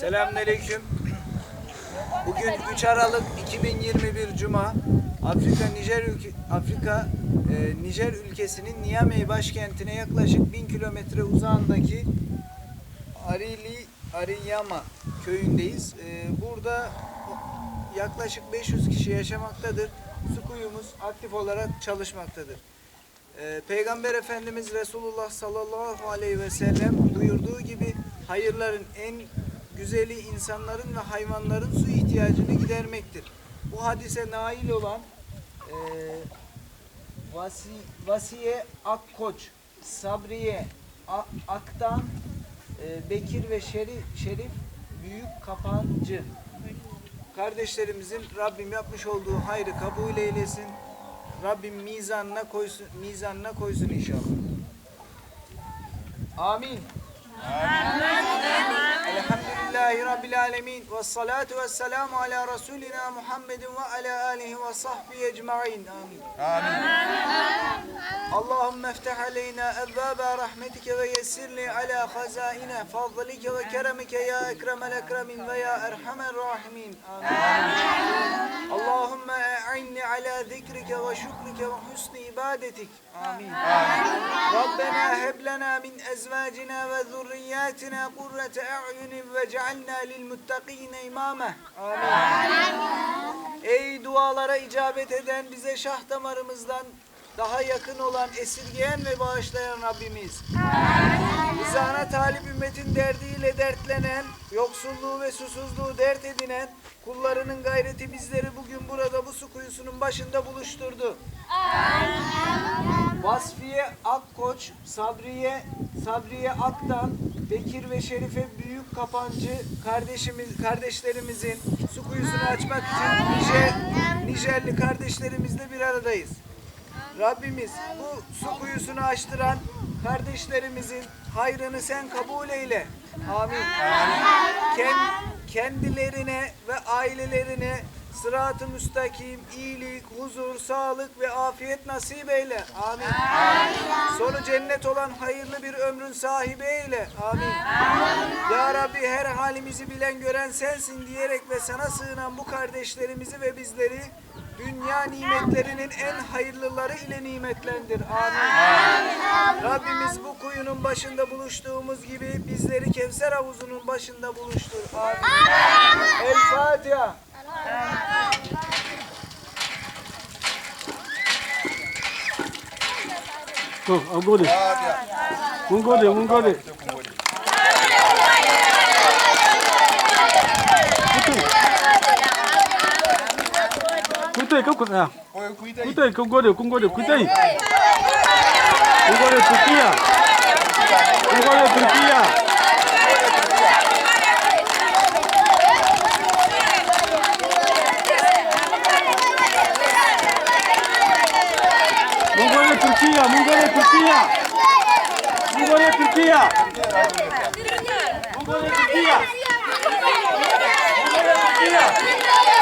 Selamünaleyküm. Bugün 3 Aralık 2021 Cuma. Afrika Nijer ülke Afrika e, Nijer ülkesinin Niamey başkentine yaklaşık 1000 kilometre uzağındaki Arili Ariyama köyündeyiz. E, burada yaklaşık 500 kişi yaşamaktadır. Su kuyumuz aktif olarak çalışmaktadır. Ee, Peygamber Efendimiz Resulullah sallallahu aleyhi ve sellem buyurduğu gibi hayırların en güzeli insanların ve hayvanların su ihtiyacını gidermektir. Bu hadise nail olan e, Vasi, Vasiye Akkoç, Sabriye A- Aktan, e, Bekir ve Şerif, Şerif Büyük Kapancı kardeşlerimizin Rabbim yapmış olduğu hayrı kabul eylesin. Rabbim mizanına koysun, mizanına koysun inşallah. Amin. Elhamdülillahi Rabbil alemin. Ve salatu ve selamu ala Resulina Muhammedin ve ala alihi ve sahbihi ecma'in. Amin. اللهم افتح علينا أبواب رحمتك ويسر لي على خزائن فضلك وكرمك يا أكرم الأكرمين ويا أرحم الراحمين آمين اللهم أعني على ذكرك وشكرك وحسن عبادتك آمين ربنا هب لنا من أزواجنا وذرياتنا قرة أعين واجعلنا للمتقين إماما آمين Ey dualara icabet eden bize şah damarımızdan daha yakın olan, esirgeyen ve bağışlayan Rabbimiz. Rızana talip ümmetin derdiyle dertlenen, yoksulluğu ve susuzluğu dert edinen kullarının gayreti bizleri bugün burada bu su kuyusunun başında buluşturdu. Vasfiye Akkoç, Sabriye, Sabriye Aktan, Bekir ve Şerife Büyük Kapancı kardeşimiz, kardeşlerimizin su kuyusunu açmak için Nijer, Nijerli kardeşlerimizle bir aradayız. Rabbimiz bu su kuyusunu açtıran kardeşlerimizin hayrını sen kabul eyle. Amin. Ken- kendilerine ve ailelerine sırat-ı müstakim, iyilik, huzur, sağlık ve afiyet nasip eyle. Amin. Sonu cennet olan hayırlı bir ömrün sahibi eyle. Amin. Ya Rabbi her halimizi bilen gören sensin diyerek ve sana sığınan bu kardeşlerimizi ve bizleri dünya nimetlerinin en hayırlıları ile nimetlendir. Amin. Rabbimiz bu kuyunun başında buluştuğumuz gibi bizleri Kevser havuzunun başında buluştur. Amin. El Fatiha. 어, 엉거리. 엉거리, 엉거리. 구이대 꺾었나? 구이대 꺾거리, 꺾거리, 구이대. 꺾거리, 구이야. Turquia, Mongólia, Turquia. Mongólia, Turquia. Mongólia, Turquia. Mongólia, Turquia.